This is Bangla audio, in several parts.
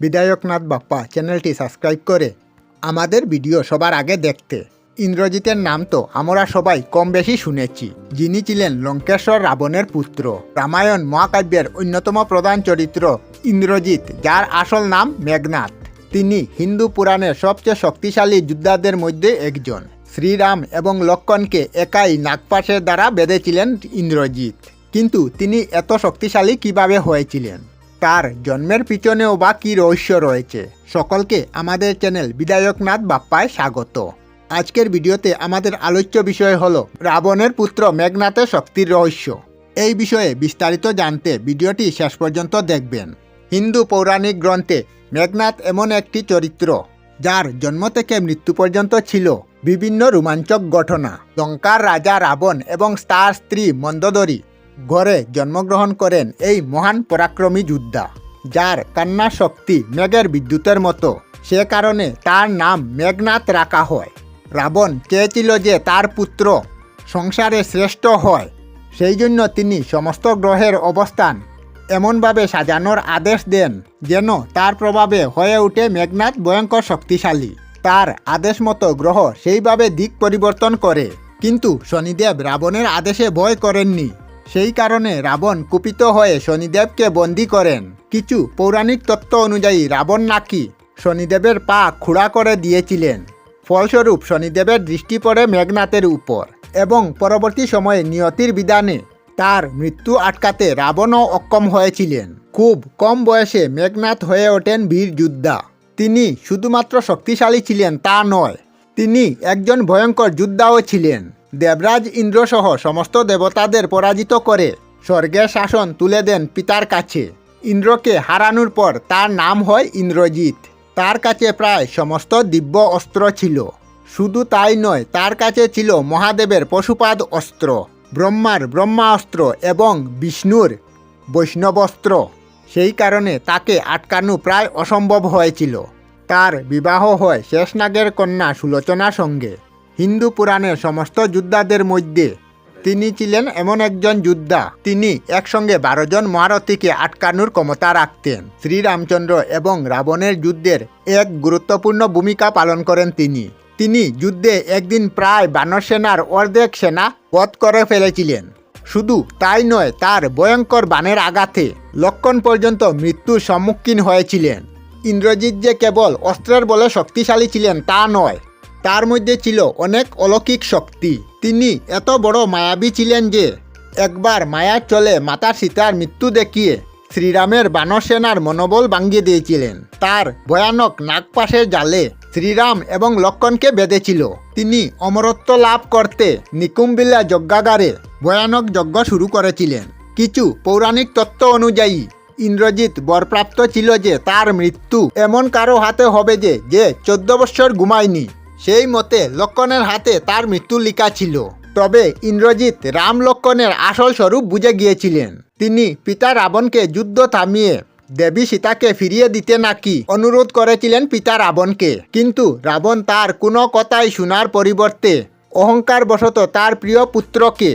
বিধায়কনাথ বাপ্পা চ্যানেলটি সাবস্ক্রাইব করে আমাদের ভিডিও সবার আগে দেখতে। ইন্দ্রজিতের নাম তো আমরা সবাই কম বেশি শুনেছি। যিনি ছিলেন লঙ্কেশ্বর রাবণের পুত্র। রামায়ণ মহাকাব্যের অন্যতম প্রধান চরিত্র ইন্দ্রজিৎ, যার আসল নাম মেঘনাথ। তিনি হিন্দু পুরাণের সবচেয়ে শক্তিশালী যোদ্ধাদের মধ্যে একজন। শ্রীরাম এবং লক্ষণকে একাই নাগপাশের দ্বারা বেঁধেছিলেন ইন্দ্রজিৎ। কিন্তু তিনি এত শক্তিশালী কীভাবে হয়েছিলেন? তার জন্মের পিছনেও বা কী রহস্য রয়েছে? সকলকে আমাদের চ্যানেল বিধায়কনাথ বাপ্পায় স্বাগত। আজকের ভিডিওতে আমাদের আলোচ্য বিষয় হল রাবণের পুত্র মেঘনাথের শক্তির রহস্য। এই বিষয়ে বিস্তারিত জানতে ভিডিওটি শেষ পর্যন্ত দেখবেন। হিন্দু পৌরাণিক গ্রন্থে মেঘনাথ এমন একটি চরিত্র, যার জন্ম থেকে মৃত্যু পর্যন্ত ছিল বিভিন্ন রোমাঞ্চক ঘটনা। লঙ্কার রাজা রাবণ এবং তার স্ত্রী মন্দোদরী ঘরে জন্মগ্রহণ করেন এই মহান পরাক্রমী যোদ্ধা, যার কান্না শক্তি মেঘের বিদ্যুতের মতো। সে কারণে তার নাম মেঘনাথ রাখা হয়। রাবণ চেয়েছিল যে তার পুত্র সংসারে শ্রেষ্ঠ হয়। সেই জন্য তিনি সমস্ত গ্রহের অবস্থান এমনভাবে সাজানোর আদেশ দেন যেন তার প্রভাবে হয়ে ওঠে মেঘনাথ ভয়ঙ্কর শক্তিশালী। তার আদেশ মতো গ্রহ সেইভাবে দিক পরিবর্তন করে। কিন্তু শনিদেব রাবণের আদেশে ভয় করেননি। সেই কারণে রাবণ কুপিত হয়ে শনিদেবকে বন্দি করেন। কিছু পৌরাণিক তত্ত্ব অনুযায়ী রাবণ নাকি শনিদেবের পা খুঁড়া করে দিয়েছিলেন। ফলস্বরূপ শনিদেবের দৃষ্টি পড়ে মেঘনাথের উপর এবং পরবর্তী সময়ে নিয়তির বিধানে তার মৃত্যু আটকাতে রাবণও অক্ষম হয়েছিলেন। খুব কম বয়সে মেঘনাথ হয়ে ওঠেন বীর যোদ্ধা। তিনি শুধুমাত্র শক্তিশালী ছিলেন তা নয়, তিনি একজন ভয়ঙ্কর যোদ্ধাও ছিলেন। দেবরাজ ইন্দ্রসহ সমস্ত দেবতাদের পরাজিত করে স্বর্গের শাসন তুলে দেন পিতার কাছে। ইন্দ্রকে হারানোর পর তার নাম হয় ইন্দ্রজিৎ। তার কাছে প্রায় সমস্ত দিব্য অস্ত্র ছিল। শুধু তাই নয়, তার কাছে ছিল মহাদেবের পশুপাদ অস্ত্র, ব্রহ্মার ব্রহ্মাস্ত্র এবং বিষ্ণুর বৈষ্ণবস্ত্র। সেই কারণে তাকে আটকানো প্রায় অসম্ভব হয়েছিল। তার বিবাহ হয় শেষনাগের কন্যা সুলোচনার সঙ্গে। হিন্দু পুরাণের সমস্ত যোদ্ধাদের মধ্যে তিনি ছিলেন এমন একজন যোদ্ধা। তিনি একসঙ্গে বারো জন মহারথীকে আটকানোর ক্ষমতা রাখতেন। শ্রীরামচন্দ্র এবং রাবণের যুদ্ধের এক গুরুত্বপূর্ণ ভূমিকা পালন করেন তিনি। তিনি যুদ্ধে একদিন প্রায় বানর সেনার অর্ধেক সেনা বধ করে ফেলেছিলেন। শুধু তাই নয়, তার ভয়ঙ্কর বানের আঘাতে লক্ষণ পর্যন্ত মৃত্যুর সম্মুখীন হয়েছিলেন। ইন্দ্রজিৎ যে কেবল অস্ত্রের বলে শক্তিশালী ছিলেন তা নয় তার মধ্যে ছিল অনেক অলৌকিক শক্তি। তিনি এত বড় মায়াবী ছিলেন যে, একবার মায়ার চলে মাতা সীতার মৃত্যু দেখিয়ে শ্রীরামের বানর সেনার মনোবল ভাঙ্গিয়ে দিয়েছিলেন। তার ভয়ানক নাগপাশের জালে শ্রীরাম এবং লক্ষণকে বেঁধেছিল। তিনি অমরত্ব লাভ করতে নিকুম্বিল্লা যজ্ঞাগারে ভয়ানক যজ্ঞ শুরু করেছিলেন। কিছু পৌরাণিক তত্ত্ব অনুযায়ী, ইন্দ্রজিৎ বরপ্রাপ্ত ছিল যে, তার মৃত্যু এমন কারও হাতে হবে যে যে চোদ্দ বৎসর ঘুমায়নি। সেই মতে লক্ষণের হাতে তার মৃত্যু লিখা ছিল। তবে ইন্দ্রজিৎ রাম লক্ষণের আসল স্বরূপ বুঝে গিয়েছিলেন। তিনি পিতা রাবণকে যুদ্ধ থামিয়ে দেবী সীতাকে ফিরিয়ে দিতে নাকি অনুরোধ করেছিলেন পিতা রাবণকে। কিন্তু রাবণ তার কোনো কথাই শোনার পরিবর্তে অহংকার বশত তার প্রিয় পুত্রকে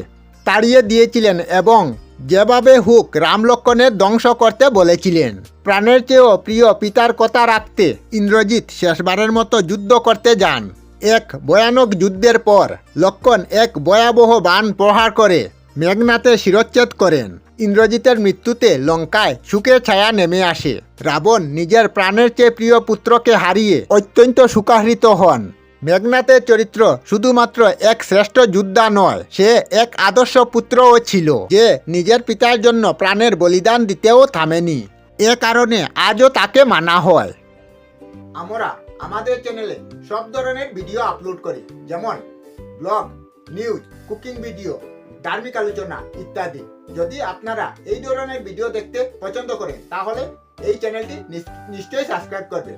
তাড়িয়ে দিয়েছিলেন এবং যেভাবে হুক রাম লক্ষণের ধ্বংস করতে বলেছিলেন। প্রাণের চেয়েও প্রিয় পিতার কথা রাখতে ইন্দ্রজিৎ শেষবারের মতো যুদ্ধ করতে যান। এক ভয়ানক যুদ্ধের পর লক্ষণ এক ভয়াবহ বান প্রহার করে মেঘনাথের শিরচ্ছেদ করেন। ইন্দ্রজিতের মৃত্যুতে লঙ্কায় সুখের ছায়া নেমে আসে। রাবণ নিজের প্রাণের চেয়ে প্রিয় পুত্রকে হারিয়ে অত্যন্ত সুখাহৃত হন। মেঘনাথের চরিত্র শুধুমাত্র এক শ্রেষ্ঠ যোদ্ধা নয়, সে এক আদর্শ পুত্রও ছিল, যে নিজের পিতার জন্য প্রাণের বলিদান দিতেও থামেনি। এ কারণে আজও তাকে মানা হয়। আমরা আমাদের চ্যানেলে সব ধরনের ভিডিও আপলোড করি, যেমন ব্লগ, নিউজ, কুকিং ভিডিও, ধার্মিক আলোচনা ইত্যাদি। যদি আপনারা এই ধরনের ভিডিও দেখতে পছন্দ করেন, তাহলে এই চ্যানেলটি নিশ্চয়ই সাবস্ক্রাইব করবেন।